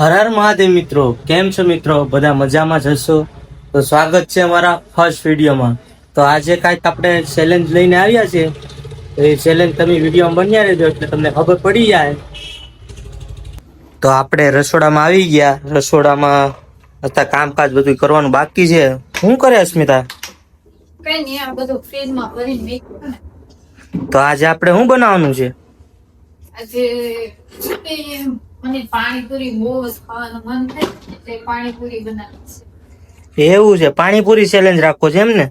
હર હર મહાદેવ મિત્રો કેમ છો મિત્રો? બધા મજામાં જશો તો સ્વાગત છે અમારા ફર્સ્ટ વિડીયોમાં. તો આજે કાંઈક આપણે ચેલેન્જ લઈને આવ્યા છે તો એ ચેલેન્જ તમે વિડીયોમાં બન્યા રહેજો એટલે તમને ખબર પડી જાય. તો આપણે રસોડામાં આવી ગયા. રસોડામાં હતા કામકાજ બધું કરવાનું બાકી છે. શું કરે અસ્મિતા? કઈ નહીં આ બધું ફ્રીજમાં ભરીને મૂક્યું તો આજે આપણે શું બનાવવાનું છે? આજે મને પાણીપુરી બહુ જ ખાવાનું મન થાય એટલે પાણીપુરી બનાવી છે. એવું છે પાણીપુરી ચેલેન્જ રાખો છે એમ ને?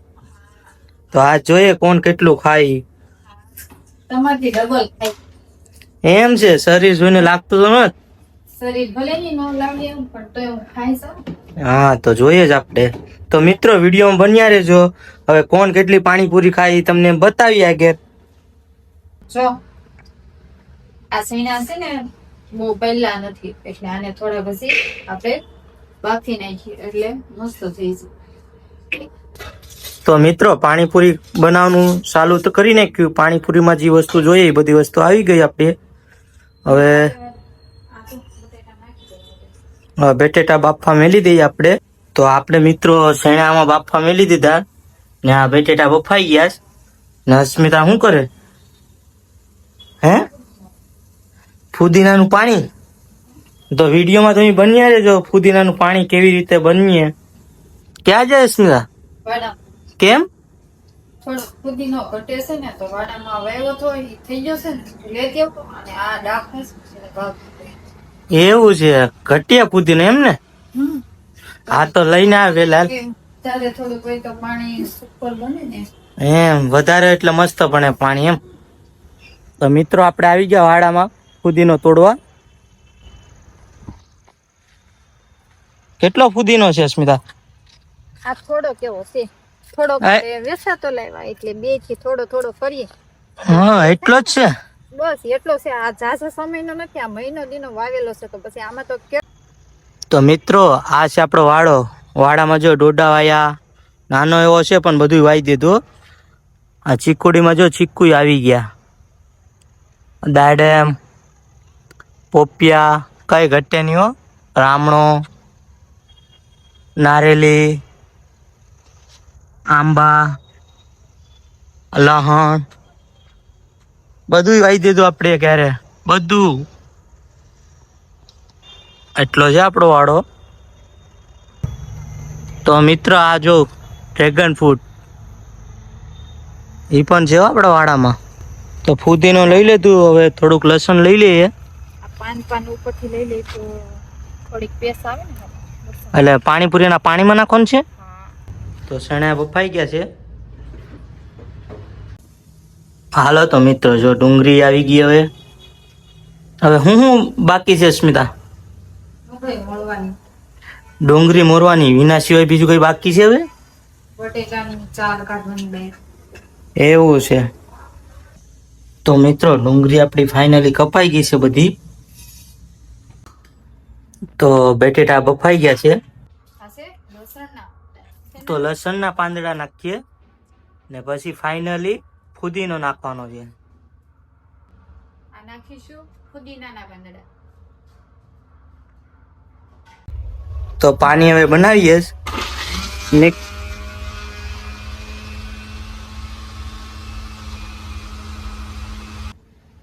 તો આ જોઈએ કોણ કેટલું ખાય. તમારથી ડબલ ખાય. એમ છે શરીર જોઈને લાગતું તો નથી શરીર ભલે ની ન લાગે એમ પણ તો હું ખાઈ શકું હા તો જોઈએ જ આપણે. તો મિત્રો વિડીયોમાં બન્યા રહેજો. હવે કોણ કેટલી પાણીપુરી ખાય તમને બતાવી આગળ. જો આ સૈણા છે ને બહુ પહેલા નથી. એટલે આને થોડા પછી આપણે બાફી નાખીએ. એટલે મસ્ત થઈ જાય. તો મિત્રો, પાણીપુરી બનાવવાનું ચાલુ તો કરી નાખ્યું. પાણીપુરીમાં જે વસ્તુ જોઈએ એ બધી વસ્તુ આવી ગઈ આપણે. હવે બેટેટા બાફવા મેલી દઈએ આપણે. તો આપણે મિત્રો શેણામાં બાફવા મેલી દીધા. ને આ બેટેટા બફાઈ ગયા ને અસ્મિતા શું કરે હે ફુદીનાનું પાણી? તો વિડીયોમાં તમે બન્યા રહેજો ફુદીનાનું પાણી કેવી રીતે બનીએ. ક્યાં જાય સ્મિતા કેમ? ફુદીનો ઘટે છે ને તો વાડામાં વાવ્યો થઈ જશે ને લેતી આવતો અને આ ડાક હશે એટલે ભાગ એવું છે ઘટિયા ફુદીનો એમ ને? હા તો લઈને આવે લાલ. કે ત્યારે થોડુંક તો પાણી સુપર બને ને. એમ વધારે એટલે મસ્ત બને પાણી એમ. તો મિત્રો આપણે આવી ગયા વાડામાં. ફુદીનો તોડવા? કેટલો ફુદીનો છે સ્મિતા આ થોડો કેવો છે. થોડો વેસાતો લાવ્યા એટલે બેથી થોડો થોડો કરીએ. હા એટલો જ છે? બસ એટલો છે. આ ઝાઝા સમયનો નથી આ મહિનો દીનો વાવેલો છે તો પછી આમાં તો કે તો મિત્રો આ છે આપણો વાડો. વાડામાં જો ડોડા વાયા નાનો એવો છે પણ બધું વાઈ દીધું. આ ચીકુડીમાં જો ચીકુ આવી ગયા. દાડમ પોપિયા, કઈ ઘટે નહીં હો. રામણો, નારેલી, આંબા, લહણ બધું વાઈ દીધું આપણે ક્યારે બધું. એટલો છે આપણો વાડો. તો મિત્ર, આ જો ડ્રેગન ફ્રૂટ એ પણ છે આપણા વાડામાં. તો ફૂદીનો લઈ લીધું, હવે થોડુંક લસણ લઈ લઈએ. પાન પાન ઉપરથી લઈ લે તો થોડીક પેસ આવે ને એટલે પાણીપુરીના પાણીમાં નાખવાનું છે? તો શણા બફાઈ ગયા છે? હાલો તો મિત્રો જો ડુંગળી આવી ગઈ હવે. હવે હું હું બાકી છે સ્મિતા ડુંગળી મોરવાની. વિના સિવાય બીજું કઈ બાકી છે હવે? એવું છે. તો મિત્રો ડુંગળી આપણી ફાઇનલી કપાઈ ગઈ છે બધી. તો બટેટા બફાઈ ગયા છે. તો લસણના પાંદડા નાખીએ. ને પછી ફાઇનલી ફુદીનો નાખવાનો છે. આ નાખીશું ફુદીનાના પાંદડા. તો પાણી હવે બનાવીએ. જ. ને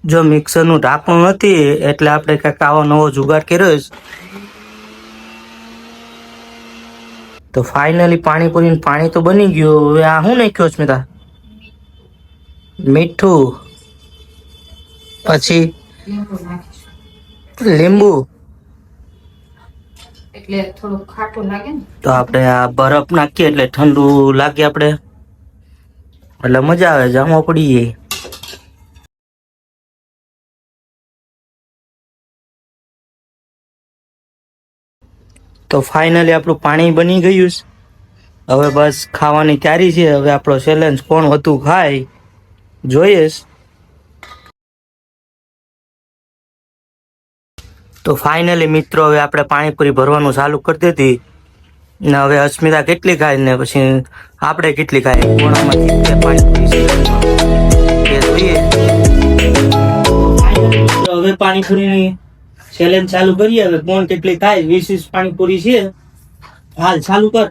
જો મિક્સરનું ઢાંકણું નથી એટલે આપણે કાંઈક આવો નવો જુગાડ કર્યો છે. તો ફાઇનલી પાણીપુરી પાણી તો બની ગયું. હવે આ શું નાખ્યું સ્મિતા મીઠું. પછી લીંબુ. એટલે થોડું ખાટું લાગે ને? તો આપણે આ બરફ નાખીએ એટલે ઠંડુ લાગે આપણે. એટલે મજા આવે જામો પડી જાય તો ફાઇનલી આપણું પાણી બની ગયું છે. હવે બસ ખાવાની તૈયારી છે. હવે આપણો ચેલેન્જ કોણ વધુ ખાય, જોઈએ તો ફાઇનલી મિત્રો, હવે આપણે પાણીપુરી ભરવાનું ચાલુ કરી દીધી. ને હવે અસ્મિતા કેટલી ખાય ને પછી આપણે કેટલી ખાય? કોણામાંથી તે પાણીપુરી હવે પાણીપુરીની ચેલેન્જ ચાલુ કરીએ હવે કોણ કેટલી થાય? વીસ વીસ પાણીપુરી છે. હાલ ચાલુ કર.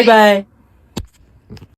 અને સબસ્ક્રાઈબ